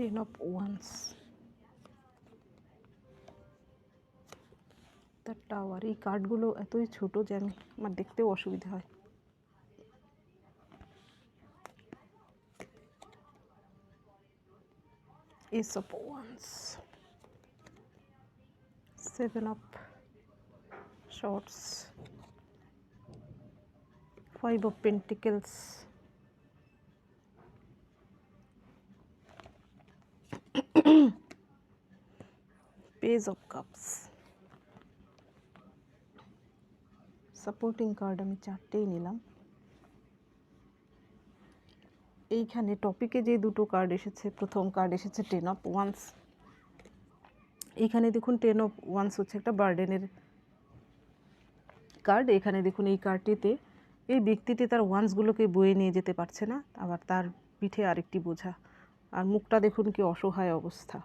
Ten of Wands. The tower এই কার্ডগুলো এতই ছোট যে আমি আমার দেখতেও অসুবিধা হয় Ace of Wands. Seven of Swords. Five of Pentacles. Page of Cups. Supporting card আমি চারটেই নিলাম। এইখানে টপিকে যে দুটো কার্ড এসেছে, প্রথম কার্ড এসেছে টেন অফ ওয়ান্স এইখানে দেখুন টেন অফ ওয়ান্স হচ্ছে একটা বার্ডেনের কার্ড এখানে দেখুন এই কার্ডটিতে এই ব্যক্তিটি তার ওয়ান্সগুলোকে বয়ে নিয়ে যেতে পারছে না, আবার তার পিঠে আরেকটি বোঝা। আর মুখটা দেখুন কি অসহায় অবস্থা।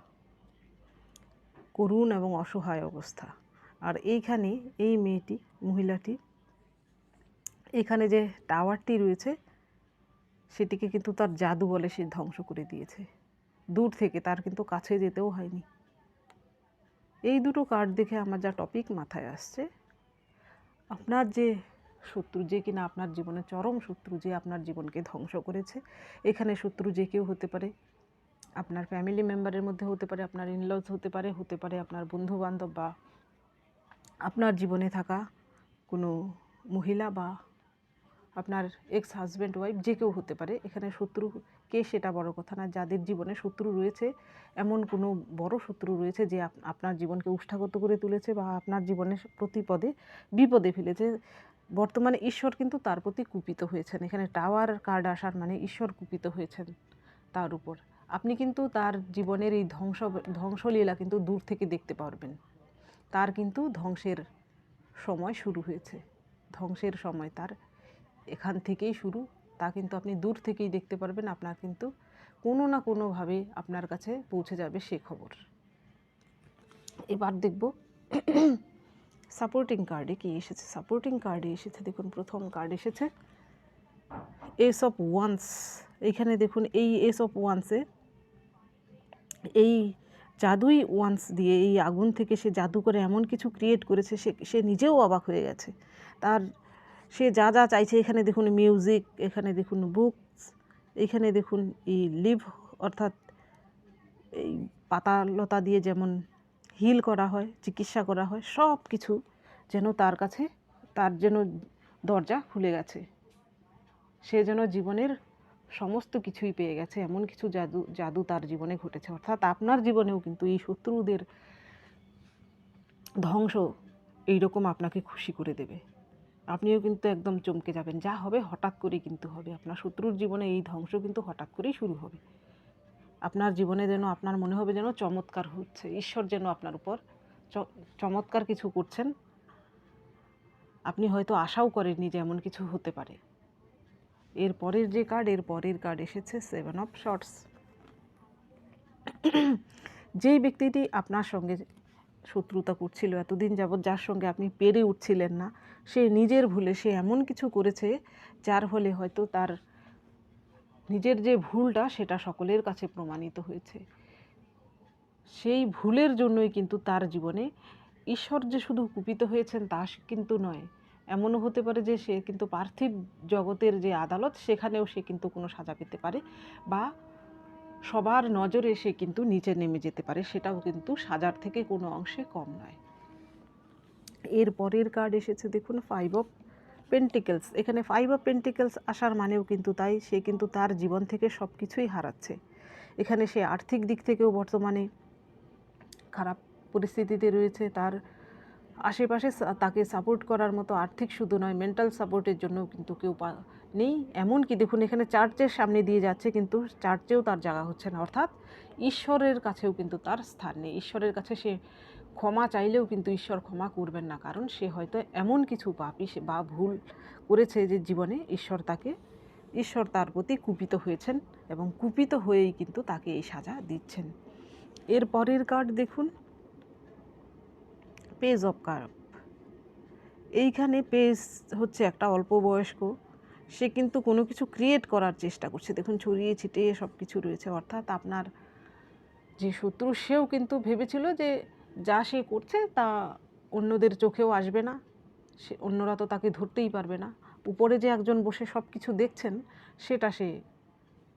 করুণ এবং অসহায় অবস্থা। আর এইখানে এই মেয়েটি, মহিলাটি, এখানে যে টাওয়ারটি রয়েছে, সেটিকে কিন্তু তার জাদু বলে সে ধ্বংস করে দিয়েছে। দূর থেকে তার কিন্তু কাছে যেতেও হয়নি। এই দুটো কার্ড দেখে আমার যা টপিক মাথায় আসছে, আপনার যে শত্রু যে কিনা আপনার জীবনে চরম শত্রু যে আপনার জীবনকে ধ্বংস করেছে। এখানে শত্রু যে কেউ হতে পারে, আপনার ফ্যামিলি মেম্বারের মধ্যে হতে পারে, আপনার ইনলজ হতে পারে হতে পারে আপনার বন্ধু বান্ধব বা আপনার জীবনে থাকা কোনো মহিলা বা আপনার এক্স হাজব্যান্ড ওয়াইফ যে কেউ হতে পারে। এখানে শত্রু কে সেটা বড় কথা না, যাদের জীবনে শত্রু রয়েছে, এমন কোনো বড় শত্রু রয়েছে যে আপ- আপনার জীবনকে উষ্ঠাগত করে তুলেছে বা আপনার জীবনে প্রতিপদে বিপদে ফেলেছে। বর্তমানে ঈশ্বর কিন্তু তার প্রতি কুপিত হয়েছেন। এখানে টাওয়ার কার্ড আসার মানে ঈশ্বর কুপিত হয়েছেন তার উপর। আপনি কিন্তু তার জীবনের এই ধ্বংস, ধ্বংসলীলা কিন্তু দূর থেকে দেখতে পারবেন। তার কিন্তু ধ্বংসের সময় শুরু হয়েছে। ধ্বংসের সময় তার এখান থেকেই শুরু। তা কিন্তু আপনি দূর থেকেই দেখতে পারবেন। আপনার কিন্তু কোনো না কোনোভাবে আপনার কাছে পৌঁছে যাবে সে খবর। এবার দেখব সাপোর্টিং কার্ডে কি এসেছে? সাপোর্টিং কার্ডে এসেছে, দেখুন, প্রথম কার্ড এসেছে। এস অফ ওয়ান্স এখানে দেখুন, এই এস অফ ওয়ান্সে এই জাদুই ওয়ান্স দিয়ে, এই আগুন থেকে সে জাদু করে এমন কিছু ক্রিয়েট করেছে, সে সে নিজেও অবাক হয়ে গেছে। তার, সে যা যা চাইছে, এখানে দেখুন মিউজিক এখানে দেখুন বুকস এখানে দেখুন, এই লিভ অর্থাৎ এই পাতা লতা দিয়ে যেমন হিল করা হয়, চিকিৎসা করা হয়, সব কিছু যেন তার কাছে, তার যেন দরজা খুলে গেছে। সে যেন জীবনের সমস্ত কিছুই পেয়ে গেছে, এমন কিছু জাদু জাদু তার জীবনে ঘটেছে। অর্থাৎ আপনার জীবনেও কিন্তু এই শত্রুদের ধ্বংস এইরকম আপনাকে খুশি করে দেবে। আপনিও কিন্তু একদম চমকে যাবেন, যা হবে হঠাৎ করেই কিন্তু হবে। আপনার শত্রুর জীবনে এই ধ্বংস কিন্তু হঠাৎ করেই শুরু হবে। আপনার জীবনে যেন আপনার মনে হবে যেন চমৎকার হচ্ছে, ঈশ্বর যেন আপনার উপর চমৎকার কিছু করছেন। আপনি হয়তো আশাও করেননি যে এমন কিছু হতে পারে। এর পরের যে কার্ড এর পরের কার্ড এসেছে সেভেন অফ শর্টস যেই ব্যক্তিটি আপনার সঙ্গে শত্রুতা করছিল, এতদিন যাবৎ যার সঙ্গে আপনি পেরে উঠছিলেন না, সে নিজের ভুলে সে এমন কিছু করেছে, যার ফলে হয়তো তার নিজের যে ভুলটা সেটা সকলের কাছে প্রমাণিত হয়েছে। সেই ভুলের জন্যই কিন্তু তার জীবনে ঈশ্বর যে শুধু কুপিত হয়েছেন তা কিন্তু নয়, এমনও হতে পারে যে সে কিন্তু পার্থিব জগতের যে আদালত সেখানেও সে কিন্তু কোনো সাজা পেতে পারে বা সবার নজরে সে কিন্তু নিচে নেমে যেতে পারে, সেটাও কিন্তু সাজার থেকে কোনো অংশে কম নয়। এর পরের কার্ড এসেছে দেখুন ফাইভ অফ পেন্টিকেলস, এখানে ফাইভ অফ পেন্টিকেলস আসার মানেও কিন্তু তাই, সে কিন্তু তার জীবন থেকে সব কিছুই হারাচ্ছে। এখানে সে আর্থিক দিক থেকেও বর্তমানে খারাপ পরিস্থিতিতে রয়েছে, তার আশেপাশে তাকে সাপোর্ট করার মতো আর্থিক শুধু নয় মেন্টাল সাপোর্টের জন্য কিন্তু কেউ নেই। এমনকি দেখুন, এখানে চার্চের সামনে দিয়ে যাচ্ছে কিন্তু চার্চেও তার জায়গা হচ্ছে না। অর্থাৎ ঈশ্বরের কাছেও কিন্তু তার স্থান নেই। ঈশ্বরের কাছে সে ক্ষমা চাইলেও কিন্তু ঈশ্বর ক্ষমা করবেন না। কারণ সে হয়তো এমন কিছু পাপি বা ভুল করেছে যে জীবনে ঈশ্বর তাকে, ঈশ্বর তার প্রতি কুপিত হয়েছেন এবং কুপিত হয়েই কিন্তু তাকে এই সাজা দিচ্ছেন। এর পরের কার্ড দেখুন। পেজ অফ কার্প এইখানে পেজ হচ্ছে একটা অল্প বয়স্ক। সে কিন্তু কোনো কিছু ক্রিয়েট করার চেষ্টা করছে। দেখুন, ছড়িয়ে ছিটিয়ে সব কিছু রয়েছে। অর্থাৎ আপনার যে শত্রু, সেও কিন্তু ভেবেছিল যে যা সে করছে তা অন্যদের চোখেও আসবে না। সে, অন্যরা তো তাকে ধরতেই পারবে না। উপরে যে একজন বসে সব কিছু দেখছেন, সেটা সে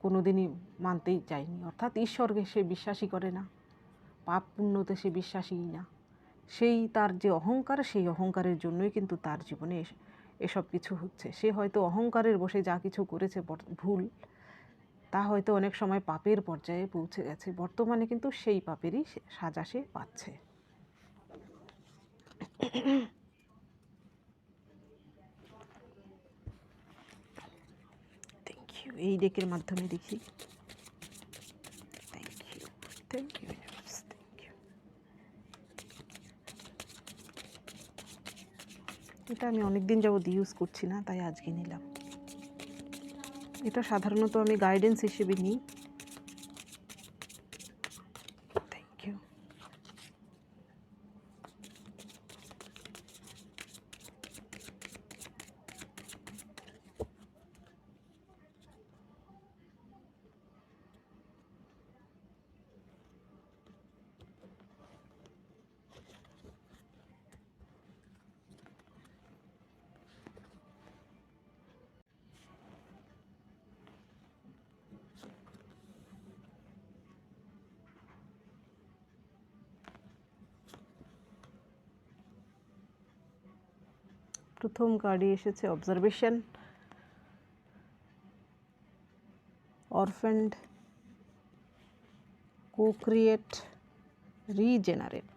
কোনোদিনই মানতেই চায়নি। অর্থাৎ ঈশ্বরকে সে বিশ্বাসই করে না। পাপ পুণ্যতে সে বিশ্বাসীই না। সেই তার যে অহংকার, সেই অহংকারের জন্যই কিন্তু তার জীবনে এস- এসব কিছু হচ্ছে। সে হয়তো অহংকারের বসে যা কিছু করেছে ভুল, তা হয়তো অনেক সময় পাপের পর্যায়ে পৌঁছে গেছে। বর্তমানে কিন্তু সেই পাপেরই সাজা সে পাচ্ছে। থ্যাংক ইউ এই ডেকের মাধ্যমে দেখি। থ্যাংক ইউ থ্যাংক ইউ এটা আমি অনেক দিন যাবত ইউজ করছি না, তাই আজকে নিলাম। এটা সাধারণত আমি গাইডেন্স হিসেবে নিই থ্যাংক ইউ প্রথম কার্ডে এসেছে observation orphaned co create regenerate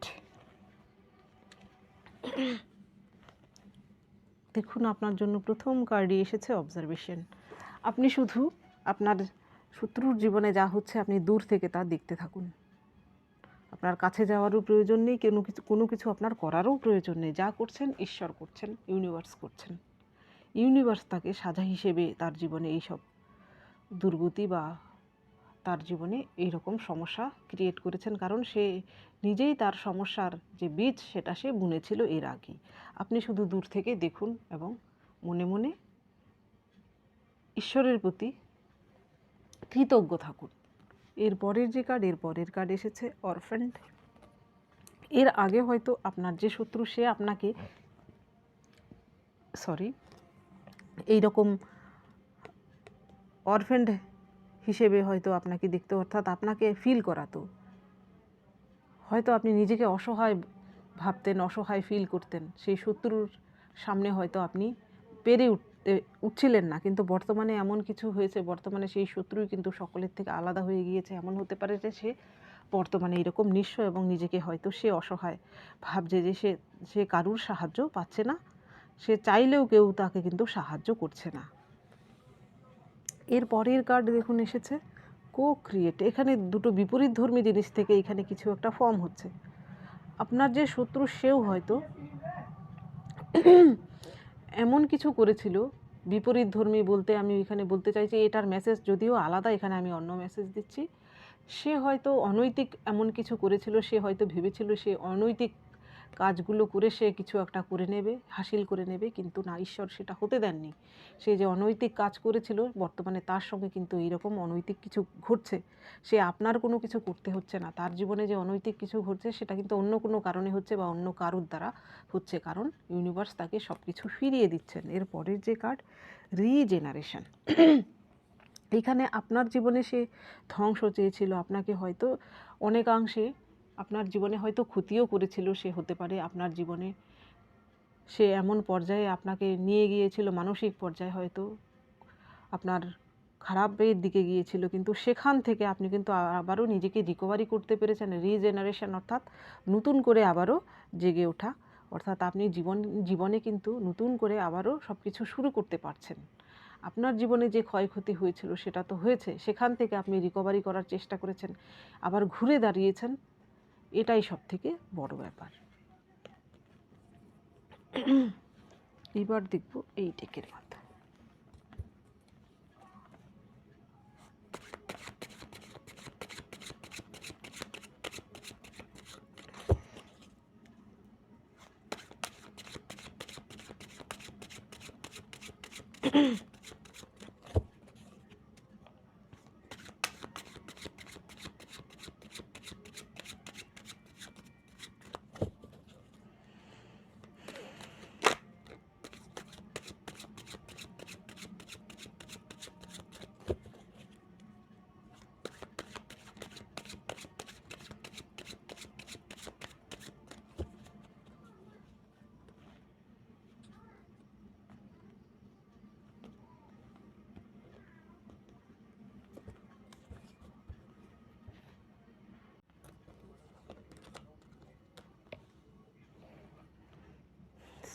দেখুন, আপনার জন্য প্রথম কার্ডই এসেছে অবজারভেশন আপনি শুধু আপনার শত্রুর জীবনে যা হচ্ছে আপনি দূর থেকে তা দেখতে থাকুন। আপনার কাছে যাওয়ারও প্রয়োজন নেই, কোনো কিছু কোনো কিছু আপনার করারও প্রয়োজন নেই। যা করছেন, ঈশ্বর করছেন ইউনিভার্স করছেন। ইউনিভার্স তাকে সাজা হিসেবে তার জীবনে এইসব দুর্গতি বা তার জীবনে এই রকম সমস্যা ক্রিয়েট করেছেন। কারণ সে নিজেই তার সমস্যার যে বীজ, সেটা সে বুনেছিল এর আগেই। আপনি শুধু দূর থেকে দেখুন এবং মনে মনে ঈশ্বরের প্রতি কৃতজ্ঞ থাকুন। এর পরের যে কার্ড এর পরের কার্ড এসেছে অরফেন্ড এর আগে হয়তো আপনার যে শত্রু, সে আপনাকে সরি এই রকম অরফেন্ড হিসেবে হয়তো আপনাকে দেখতো, অর্থাৎ আপনাকে ফিল করাতো। হয়তো আপনি নিজেকে অসহায় ভাবতেন, অসহায় ফিল করতেন। সেই শত্রুর সামনে হয়তো আপনি পেরে উঠতে, উঠছিলেন না। কিন্তু বর্তমানে এমন কিছু হয়েছে, বর্তমানে সেই শত্রুই কিন্তু সকলের থেকে আলাদা হয়ে গিয়েছে। এমন হতে পারে যে সে বর্তমানে এরকম নিঃস্ব এবং নিজেকে হয়তো সে অসহায় ভাবছে যে সে সে কারুর সাহায্য পাচ্ছে না। সে চাইলেও কেউ তাকে কিন্তু সাহায্য করছে না। এর পরের কার্ড দেখুন এসেছে কো ক্রিয়েট এখানে দুটো বিপরীত ধর্মী জিনিস থেকে এখানে কিছু একটা ফর্ম হচ্ছে। আপনার যে শত্রু সেও হয়তো এমন কিছু করেছিল, বিপরীত ধর্মী বলতে আমি এখানে বলতে চাইছি, এটার মেসেজ যদিও আলাদা, এখানে আমি অন্য মেসেজ দিচ্ছি। সে হয়তো অনৈতিক এমন কিছু করেছিল, সে হয়তো ভেবেছিল সে অনৈতিক কাজগুলো করে সে কিছু একটা করে নেবে, হাসিল করে নেবে, কিন্তু না, ঈশ্বর সেটা হতে দেননি। সে যে অনৈতিক কাজ করেছিল, বর্তমানে তার সঙ্গে কিন্তু এইরকম অনৈতিক কিছু ঘটছে। সে আপনার কোনো কিছু করতে হচ্ছে না। তার জীবনে যে অনৈতিক কিছু ঘটছে, সেটা কিন্তু অন্য কোনো কারণে হচ্ছে বা অন্য কারোর দ্বারা হচ্ছে। কারণ ইউনিভার্স তাকে সব কিছু ফিরিয়ে দিচ্ছেন। এর পরের যে কার্ড রিজেনারেশন এখানে আপনার জীবনে সে ধ্বংস চেয়েছিল। আপনাকে হয়তো অনেকাংশে আপনার জীবনে হয়তো ক্ষতিও করেছিল, সে হতে পারে। আপনার জীবনে সে এমন পর্যায়ে আপনাকে নিয়ে গিয়েছিল, মানসিক পর্যায়ে হয়তো আপনার খারাপের দিকে গিয়েছিল, কিন্তু সেখান থেকে আপনি কিন্তু আবারও নিজেকে রিকভারি করতে পেরেছেন রিজেনারেশন অর্থাৎ নতুন করে আবারও জেগে ওঠা। অর্থাৎ আপনি জীবন, জীবনে কিন্তু নতুন করে আবারও সব কিছু শুরু করতে পারছেন। আপনার জীবনে যে ক্ষয়ক্ষতি হয়েছিল সেটা তো হয়েছে, সেখান থেকে আপনি রিকভারি করার চেষ্টা করেছেন, আবার ঘুরে দাঁড়িয়েছেন। এটাই সব থেকে বড় ব্যাপার। এবার দেখব এই টেকের মাথা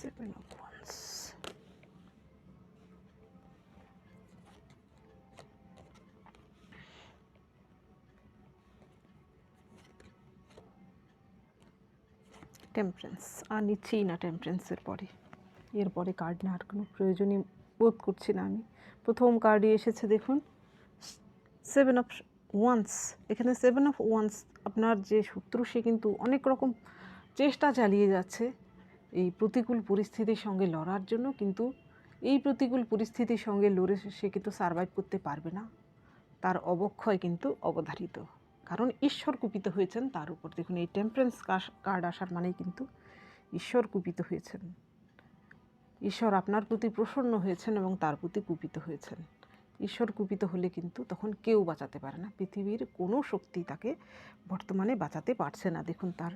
seven of wands টেম্পারেন্স আর নিচ্ছিই না টেম্পারেন্সের পরে। এরপরে কার্ড নেওয়ার কোনো প্রয়োজনই বোধ করছি না আমি। প্রথম কার্ডই এসেছে দেখুন। সেভেন অফ ওয়ান্স এখানে সেভেন অফ ওয়ান্স আপনার যে শত্রু, সে কিন্তু অনেক রকম চেষ্টা চালিয়ে যাচ্ছে এই প্রতিকূল পরিস্থিতির সঙ্গে লড়ার জন্য, কিন্তু এই প্রতিকূল পরিস্থিতির সঙ্গে লড়ে সে কিন্তু সারভাইভ করতে পারবে না। তার অবক্ষয় কিন্তু অবধারিত। কারণ ঈশ্বর কুপিত হয়েছেন তার উপর। দেখুন, এই টেম্পারেন্স কার্ড আসার মানেই কিন্তু ঈশ্বর কুপিত হয়েছেন। ঈশ্বর আপনার প্রতি প্রসন্ন হয়েছেন এবং তার প্রতি কুপিত হয়েছেন। ঈশ্বর কুপিত হলে কিন্তু তখন কেউ বাঁচাতে পারে না। পৃথিবীর কোনো শক্তি তাকে বর্তমানে বাঁচাতে পারছে না। দেখুন, তার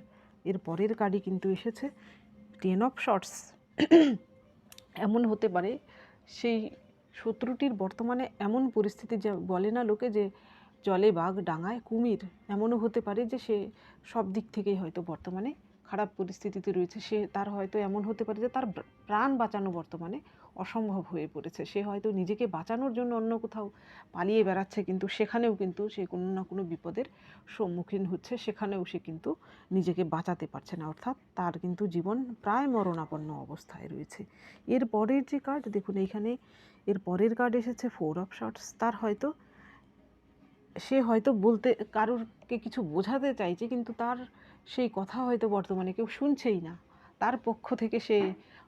এর পরের কার্ডই কিন্তু এসেছে টেন অফ শর্টস এমন হতে পারে, সেই শত্রুটির বর্তমানে এমন পরিস্থিতি, যা বলে না লোকে যে জলে বাঘ ডাঙায় কুমির, এমনও হতে পারে যে সে সব দিক থেকেই হয়তো বর্তমানে খারাপ পরিস্থিতিতে রয়েছে। সে তার হয়তো এমন হতে পারে যে তার প্রাণ বাঁচানো বর্তমানে অসম্ভব হয়ে পড়েছে। সে হয়তো নিজেকে বাঁচানোর জন্য অন্য কোথাও পালিয়ে বেড়াচ্ছে, কিন্তু সেখানেও কিন্তু সে কোনো না কোনো বিপদের সম্মুখীন হচ্ছে। সেখানেও সে কিন্তু নিজেকে বাঁচাতে পারছে না, অর্থাৎ তার কিন্তু জীবন প্রায় মরণাপন্ন অবস্থায় রয়েছে। এর পরের যে কার্ড দেখুন এইখানে এর পরের কার্ড এসেছে ফোর অফ শর্টস তার হয়তো সে হয়তো বলতে, কারোরকে কিছু বোঝাতে চাইছে, কিন্তু তার সেই কথা হয়তো বর্তমানে কেউ শুনছেই না। তার পক্ষ থেকে সে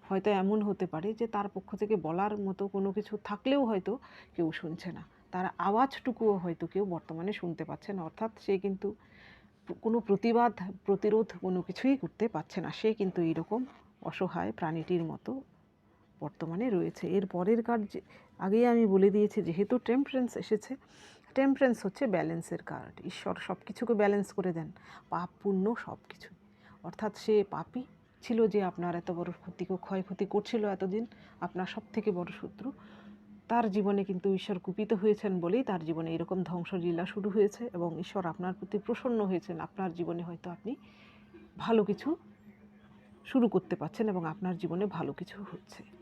হয়তো এমন হতে পারে যে, তার পক্ষ থেকে বলার মতো কোনো কিছু থাকলেও হয়তো কেউ শুনছে না। তার আওয়াজটুকুও হয়তো কেউ বর্তমানে শুনতে পাচ্ছে না। অর্থাৎ সে কিন্তু কোনো প্রতিবাদ, প্রতিরোধ কোনো কিছুই করতে পারছে না। সে কিন্তু এইরকম অসহায় প্রাণীটির মতো বর্তমানে রয়েছে। এর পরের যে আগেই আমি বলে দিয়েছি, যেহেতু টেম্পারেন্স এসেছে টেম্পারেন্স হচ্ছে ব্যালেন্সের কার্ড ঈশ্বর সব কিছুকে ব্যালেন্স করে দেন, পাপ, পুণ্য সব কিছু অর্থাৎ সে পাপই ছিল যে আপনার এত বড় ক্ষতি, ক্ষয়ক্ষতি করছিল এতদিন, আপনার সব থেকে বড় শত্রু। তার জীবনে কিন্তু ঈশ্বর কুপিত হয়েছেন বলেই তার জীবনে এরকম ধ্বংসলীলা শুরু হয়েছে এবং ঈশ্বর আপনার প্রতি প্রসন্ন হয়েছেন। আপনার জীবনে হয়তো আপনি ভালো কিছু শুরু করতে পারছেন এবং আপনার জীবনে ভালো কিছু হচ্ছে।